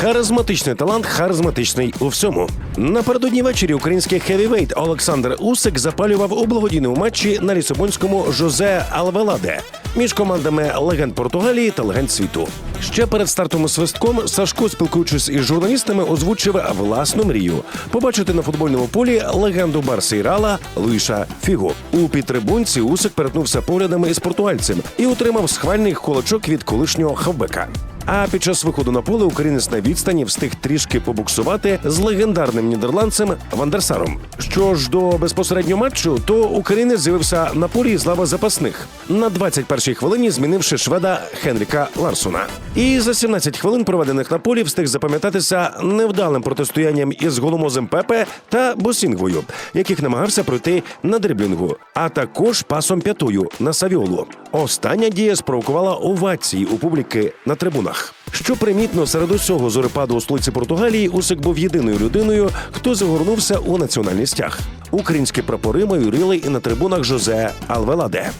Харизматичний талант, харизматичний у всьому. Напередодні ввечері український хевівейт Олександр Усик запалював у благодійному матчі на лісабонському Жозе Алвеладе між командами легенд Португалії та легенд світу. Ще перед стартом свистком Сашко, спілкуючись із журналістами, озвучив власну мрію побачити на футбольному полі легенду Барси Рала Луїша Фігу. У підтрибунці Усик перетнувся поглядами із португальцем і отримав схвальний кулачок від колишнього хавбека. А під час виходу на поле українець на відстані встиг трішки побуксувати з легендарним нідерландцем Вандерсаром. Що ж до безпосереднього матчу, то українець з'явився на полі з лави запасних на 21-й хвилині, змінивши шведа Хенріка Ларсона. І за 17 хвилин, проведених на полі, встиг запам'ятатися невдалим протистоянням із голомозем Пепе та Босінгвою, яких намагався пройти на дриблінгу, а також пасом п'ятою на Савіолу. Остання дія спровокувала овації у публіки на трибунах. Що примітно серед усього зорепаду у столиці Португалії, Усик був єдиною людиною, хто загорнувся у національний стяг. Українські прапори майорили і на трибунах Жозе Алвеладе.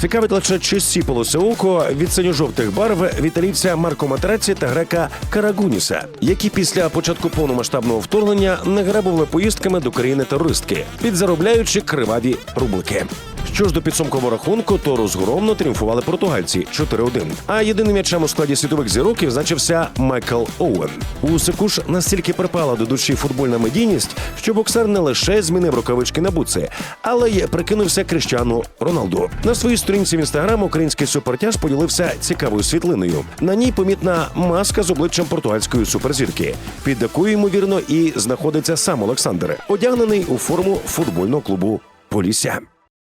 Цікавить лише чи сіпалося око від синьо-жовтих барв віталійця Марко Матраці та грека Карагуніса, які після початку повномасштабного вторгнення не грабували поїздками до країни терористки, підзаробляючи криваві рублики. Що ж до підсумкового рахунку, то розгромно тріумфували португальці 4-1. А єдиним м'ячем у складі світових зірок відзначився Майкл Оуен. Усику ж настільки припала до душі футбольна медійність, що боксер не лише змінив рукавички на буци, але й прикинувся Крищану Роналду. На своїй сторінці в інстаграм український супертяж поділився цікавою світлиною. На ній помітна маска з обличчям португальської суперзірки, під якою ймовірно і знаходиться сам Олександр, одягнений у форму футбольного клубу Полісся.